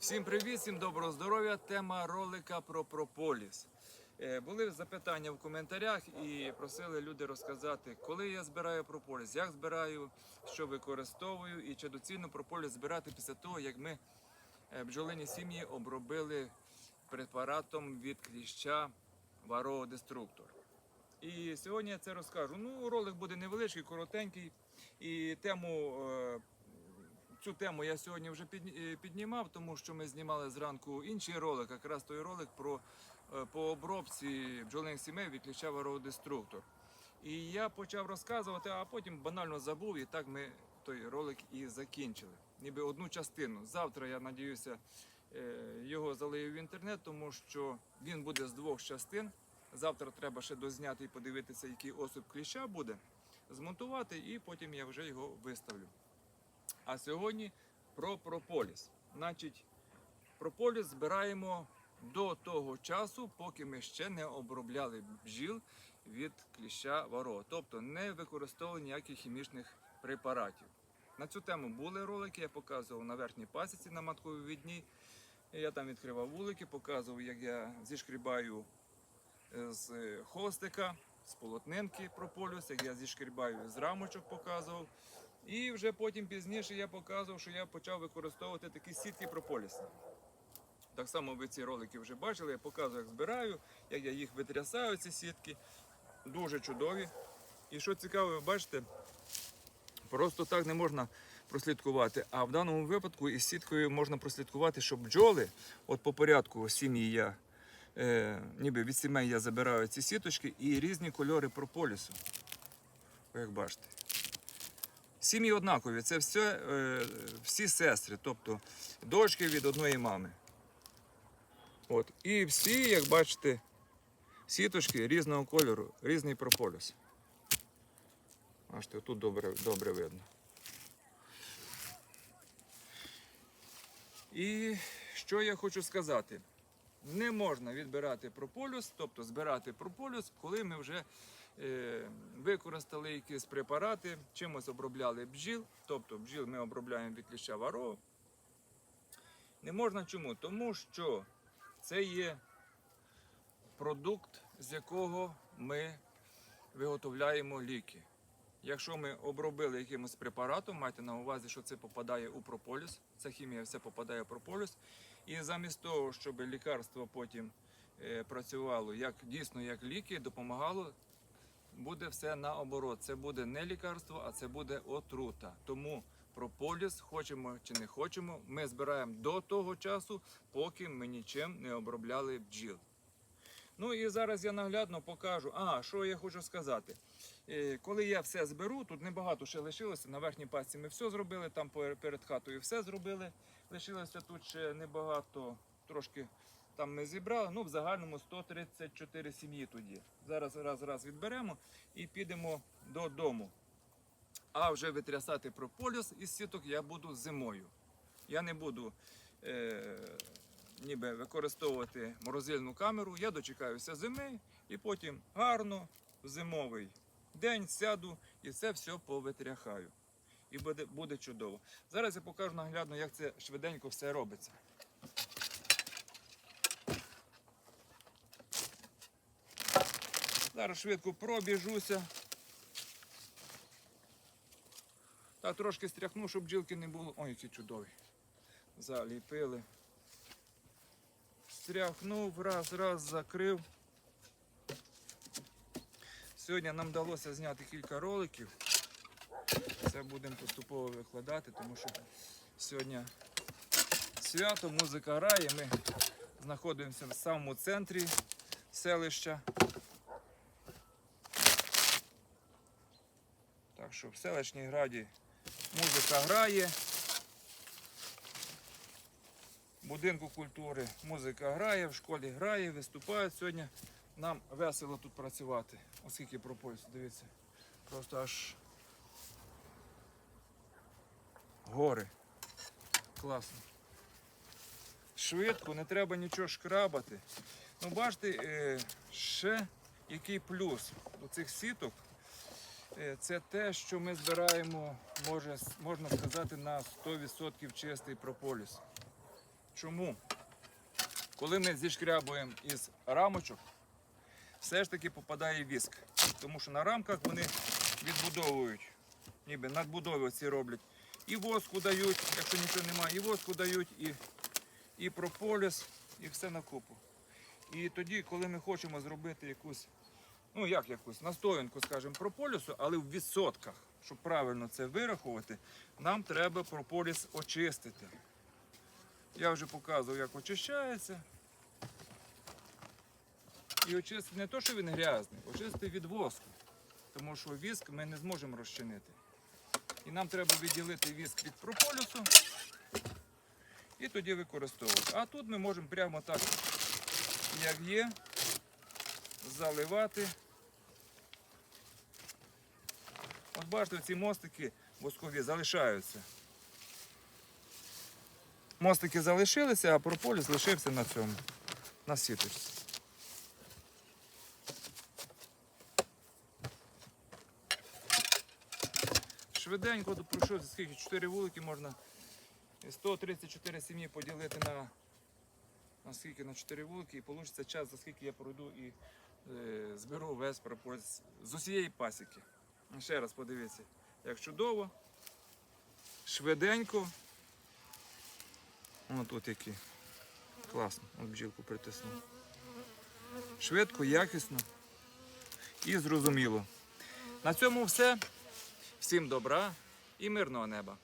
Всім привіт, всім доброго здоров'я. Тема ролика про прополіс. Е, Були запитання в коментарях і просили люди розказати, коли я збираю прополіс, як збираю, що використовую і чи доцільно прополіс збирати після того, як ми е, бджолині сім'ї обробили препаратом від кліща Varroa Destructor. І сьогодні я це розкажу. Ну, ролик буде невеличкий, коротенький. І тему, е, цю тему я сьогодні вже е, піднімав, тому що ми знімали зранку інший ролик, якраз той ролик про е, по обробці бджолиних сімей від кліща Varroa Destructor. І я почав розказувати, а потім банально забув, і так ми той ролик і закінчили. Ніби одну частину. Завтра я надіюся е, його залию в інтернет, тому що він буде з двох частин. Завтра треба ще дозняти і подивитися, який осип кліща буде, змонтувати, і потім я вже його виставлю. А сьогодні про прополіс. Значить, прополіс збираємо до того часу, поки ми ще не обробляли бджіл від кліща варо, тобто не використовували ніяких хімічних препаратів. На цю тему були ролики, я показував на верхній пасіці на матковій відні. Я там відкривав вулики, показував, як я зішкрібаю е, з хвостика, з полотнинки прополюс, як я зішкрібаю з рамочок, показував. І вже потім пізніше я показував, що я почав використовувати такі сітки прополісні. Так само ви ці ролики вже бачили, я показую, як збираю, як я їх витрясаю, ці сітки. Дуже чудові. І що цікаво, ви бачите, просто так не можна прослідкувати. А в даному випадку із сіткою можна прослідкувати, щоб бджоли, от по порядку сім'ї я, е, ніби від сімей я забираю ці сіточки і різні кольори прополісу. Як бачите. Сім'ї однакові, це все, е, всі сестри, тобто дочки від одної мами. От. І всі, як бачите, сіточки різного кольору, різний прополіс. Бачите, тут добре, добре видно. І що я хочу сказати? Не можна відбирати прополюс, тобто збирати прополюс, коли ми вже е, використали якісь препарати, чимось обробляли бджіл, тобто бджіл ми обробляємо від кліща варо. Не можна чому? Тому що це є продукт, з якого ми виготовляємо ліки. Якщо ми обробили якимось препаратом, майте на увазі, що це попадає у прополіс, ця хімія все попадає у прополіс. І замість того, щоб лікарство потім е, працювало як дійсно як ліки, допомагало, буде все наоборот. Це буде не лікарство, а це буде отрута. Тому прополіс, хочемо чи не хочемо, ми збираємо до того часу, поки ми нічим не обробляли бджіл. Ну і зараз я наглядно покажу. А, що я хочу сказати. Е, Коли я все зберу, тут небагато ще лишилося. На верхній пасці ми все зробили, там перед хатою все зробили. Лишилося тут ще небагато, трошки там ми зібрали. Ну, в загальному 134 сім'ї тоді. Зараз раз раз відберемо і підемо додому. А вже витрясати прополіс із сіток я буду зимою. Я не буду е, ніби використовувати морозильну камеру. Я дочекаюся зими і потім гарно в зимовий день сяду і це все повитряхаю. І буде, буде чудово. Зараз я покажу наглядно, як це швиденько все робиться. Зараз швидко пробіжуся. Та трошки стряхну, щоб бджілки не було. Ой, які чудові. Заліпили. Стряхнув, раз, раз, закрив. Сьогодні нам вдалося зняти кілька роликів. Це будемо поступово викладати, тому що сьогодні свято, музика грає. Ми знаходимося в самому центрі селища. Так що в селищній граді музика грає. Будинку культури музика грає, в школі грає, виступають сьогодні. Нам весело тут працювати, оскільки пропойс, дивіться. Просто аж гори. Класно. Швидко, не треба нічого шкрабати. Ну, бачите, е, ще який плюс до цих сіток. Е, Це те, що ми збираємо, може, можна сказати, на 100% чистий прополіс. Чому? Коли ми зішкрябуємо із рамочок, все ж таки попадає віск. Тому що на рамках вони відбудовують, ніби надбудови ці роблять. І воску дають, якщо нічого немає, і воску дають, і, і прополіс, і все на купу. І тоді, коли ми хочемо зробити якусь, ну як якусь настоянку, скажімо, прополісу, але в відсотках, щоб правильно це вирахувати, нам треба прополіс очистити. Я вже показував, як очищається. І очистити не то, що він грязний, очистити від воску. Тому що віск ми не зможемо розчинити. І нам треба відділити віск від прополісу і тоді використовувати. А тут ми можемо прямо так, як є, заливати. От бачите, ці мостики воскові залишаються. Мостики залишилися, а прополіс лишився на цьому, на сіточці. Швиденько пройшов, скільки 4 вулики можна 134 сім'ї поділити на, на скільки на 4 вулики і вийде час, за скільки я пройду і е, зберу весь прополіс з усієї пасіки. Ще раз подивіться, як чудово, швиденько. О, тут які. Класно, от бджілку притиснув. Швидко, якісно і зрозуміло. На цьому все. Всім добра і мирного неба.